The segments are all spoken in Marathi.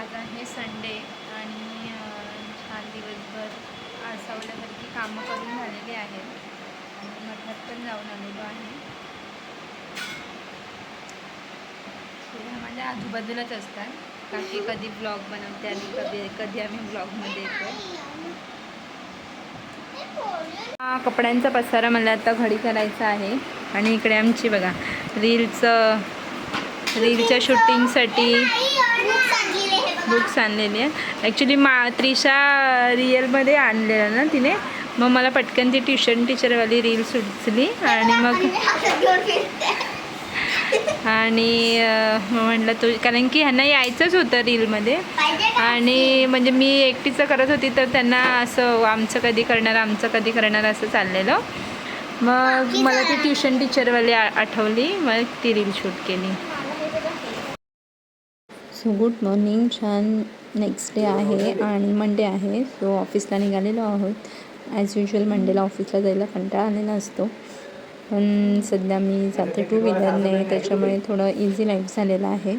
आज आहे संडे आणि छान दिवसभर आसावल्यासारखी कामं करून झालेली आहेत. आणि मठात पण जाऊन आलेलो आहे. So, माझ्या आजूबाजूलाच असतात. काकी कधी ब्लॉग बनवते आणि कधी कधी आम्ही ब्लॉगमध्ये येतो. हा कपड्यांचा पसारा मला आता घडी करायचा आहे. आणि इकडे आमची बघा रीलचं रीलच्या शूटिंगसाठी बुक्स आणलेली आहे ॲक्च्युली मा त्रिशा रिअलमध्ये आणलेलं ना तिने. मग मला पटकन ती ट्युशन टीचरवाली रील सुचली. आणि मग आणि म्हटलं तो कारण की ह्यांना यायचंच होतं रीलमध्ये आणि म्हणजे मी एकटीचं करत होती तर त्यांना असं आमचं कधी करणार आमचं कधी करणार असं चाललेलं. मग मला ती ट्युशन टीचरवाली आठवली मग ती रील शूट केली. सो गुड मॉर्निंग छान नेक्स्ट डे आहे आणि मंडे आहे. सो ऑफिसला निघालेलो आहोत. ॲज युजल मंडेला ऑफिसला जायला कंटाळा आलेला असतो. पण सध्या मी जाते टू व्हीलरने त्याच्यामुळे थोडं इझी लाईफ झालेलं आहे.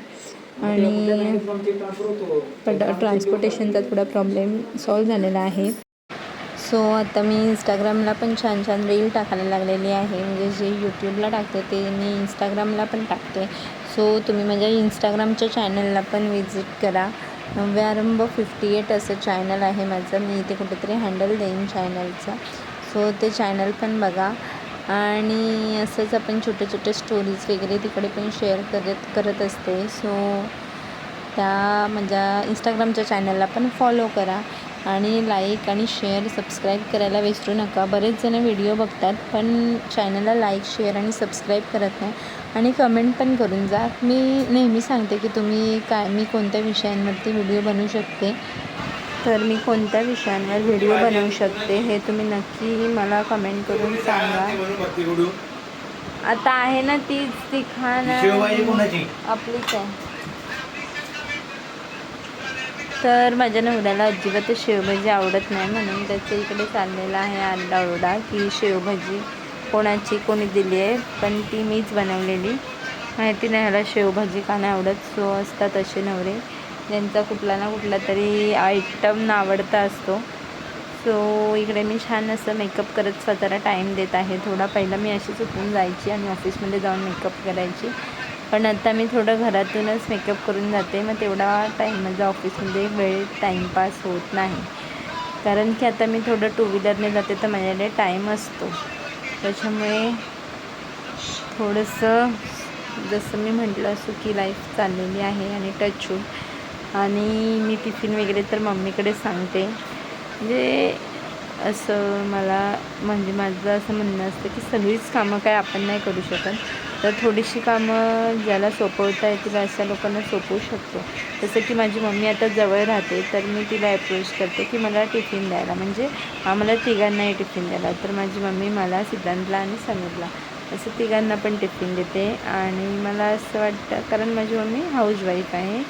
आणि पण ट्रान्सपोर्टेशनचा थोडा प्रॉब्लेम सॉल्व झालेला आहे. सो आता मी इंस्टाग्रामला पण छान छान रील टाकायला लागलेली आहे. म्हणजे जे यूट्यूबला टाकते ते मी इंस्टाग्रामला पण टाकते. सो तुम्ही माझ्या इंस्टाग्रामच्या चॅनलला पण विजिट करा. नव्यारंभ फिफ्टी एट असं चॅनल आहे माझं. मी इथे कुठेतरी हँडल देईन चॅनलचं सो ते चॅनल पण बघा. आणि असंच आपण छोटे छोटे स्टोरीज वगैरे तिकडे पण शेअर करत करत असते. सो त्या माझ्या इंस्टाग्रामच्या चॅनलला पण फॉलो करा. आणि लाईक आणि शेअर सबस्क्राईब करायला विसरू नका. बरेच जण व्हिडिओ बघतात पण चॅनलला लाईक शेअर आणि सबस्क्राईब करत नाही. आणि कमेंट पण करून जा. मी नेहमी सांगते की तुम्ही काय मी कोणत्या विषयांवरती व्हिडिओ बनवू शकते? तर मी कोणत्या विषयांवर व्हिडिओ बनवू शकते हे तुम्ही नक्की मला कमेंट करून सांगा. आता आहे ना तीच ती खाण आपलीच आहे. तर माझ्या नवऱ्याला अजिबातच शेवभाजी आवडत नाही म्हणून त्याच्या इकडे चाललेला आहे आरडाओरडा की शेवभाजी कोणाची कोणी दिली आहे पण ती मीच बनवलेली. माहिती नाही ह्याला शेवभाजी का नाही आवडत? सो असतात असे नवरे. ज्यांचा कुठला ना कुठला तरी आयटम आवडता असतो. सो इकडे मी छान असं मेकअप करत स्वतःला टाईम देत आहे. थोडा पहिला मी अशीच उठून जायची आणि ऑफिसमध्ये जाऊन मेकअप करायची. पण आता मी थोडं घरातूनच मेकअप करून जाते. मग तेवढा टाईम माझा ऑफिसमध्ये वेळ टाईमपास होत नाही. कारण की आता मी थोडं टू व्हीलरने जाते तर माझ्याकडे टाईम असतो. त्याच्यामुळे थोडंसं जसं मी म्हटलं असं की लाईफ चाललेली आहे आणि टच आणि मी टिफिन वगैरे तर मम्मीकडे सांगते. म्हणजे असं मला म्हणजे माझं असं म्हणणं असतं की सगळीच कामं काय आपण नाही करू शकत. तर थोडीशी कामं ज्याला सोपवता येतील अशा लोकांना सोपवू शकतो. जसं की माझी मम्मी आता जवळ राहते तर मी तिला अप्रोच करते की मला टिफिन द्यायला. म्हणजे आम्हाला तिघांनाही टिफिन द्यायला. तर माझी मम्मी मला सिद्धांतला आणि समीरला असं तिघांना पण टिफिन देते. आणि मला असं वाटतं कारण माझी मम्मी हाऊसवाईफ आहे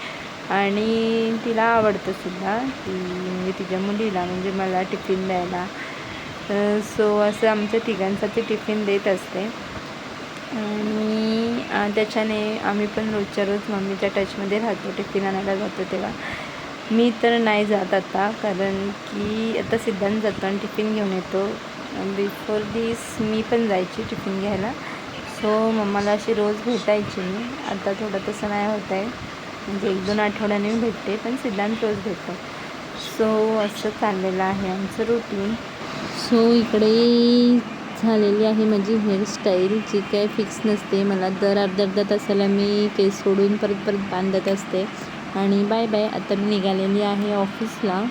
आणि तिला आवडतं सुद्धा ती म्हणजे तिच्या मुलीला म्हणजे मला टिफिन द्यायला. सो असं आमच्या तिघांसाठी टिफिन देत असते. आणि त्याच्याने आम्ही पण रोजच्या रोज मम्मीच्या टचमध्ये राहतो टिफिन आणायला जातो तेव्हा. मी तर नाही जात आता कारण की आता सिद्धांत जातो आणि टिफिन घेऊन येतो. बिफोर दिस मी पण जायची टिफिन घ्यायला. सो मम्माला अशी रोज भेटायची. मी आता थोडं तसं नाही होत आहे. म्हणजे एक दोन आठवड्याने मी भेटते पण सिद्धांत रोज भेटतो. सो असं चाललेलं आहे आमचं रुटीन सो इकडे झालेली आहे माझी हेअरस्टाईल जी काय फिक्स नसते. मला दर अर्ध अर्धा तासाला मी केस सोडून परत परत बांधत असते. आणि बाय बाय आता मी निघालेली आहे ऑफिसला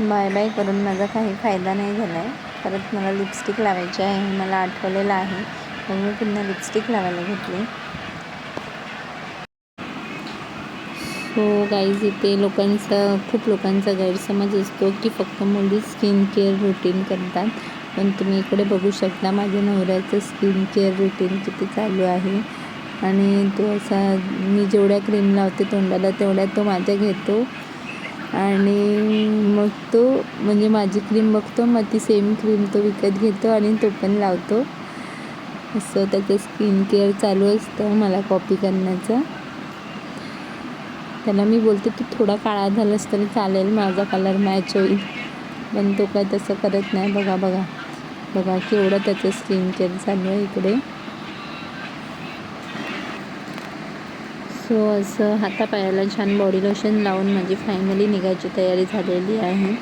बाय बाय करून माझा काही फायदा नाही झाला आहे परत मला लिपस्टिक लावायची आहे हे मला आठवलेलं आहे. मग मी पुन्हा लिपस्टिक लावायला घेतली. हो, सो गाईज इथे लोकांचा खूप लोकांचा गैरसमज असतो की फक्त मुली स्किन केअर रुटीन करतात. पण तुम्ही इकडे बघू शकता माझ्या नवऱ्याचं स्किन केअर रुटीन किती चालू आहे. आणि तो असा मी जेवढ्या क्रीम लावते तोंडाला तेवढ्या तो माझ्या घेतो. आणि मग तो म्हणजे माझी क्रीम बघतो मग ती सेम क्रीम तो विकत घेतो आणि तो पण लावतो. असं त्याचं स्किन केअर चालू असतं मला कॉपी करण्याचं. त्याला मी बोलते तू थोडा काळा झालास तरी चालेल माझा कलर मॅच होईल. पण तो काय तसं करत नाही. बघा बघा. बघा केवढं त्याचं स्किन केअर चालू आहे इकडे. सो असं हातापायाला छान बॉडी लोशन लावून माझी फायनली निघायची तयारी झालेली आहे.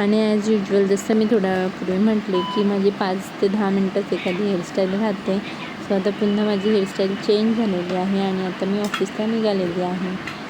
आणि ॲज युजल जसं मी थोड्या वेळापूर्वी म्हटले की माझी पाच ते दहा मिनटंच एखादी हेअरस्टाईल राहते. सो आता पुन्हा माझी हेअरस्टाईल चेंज झालेली आहे आणि आता मी ऑफिसला निघालेली आहे.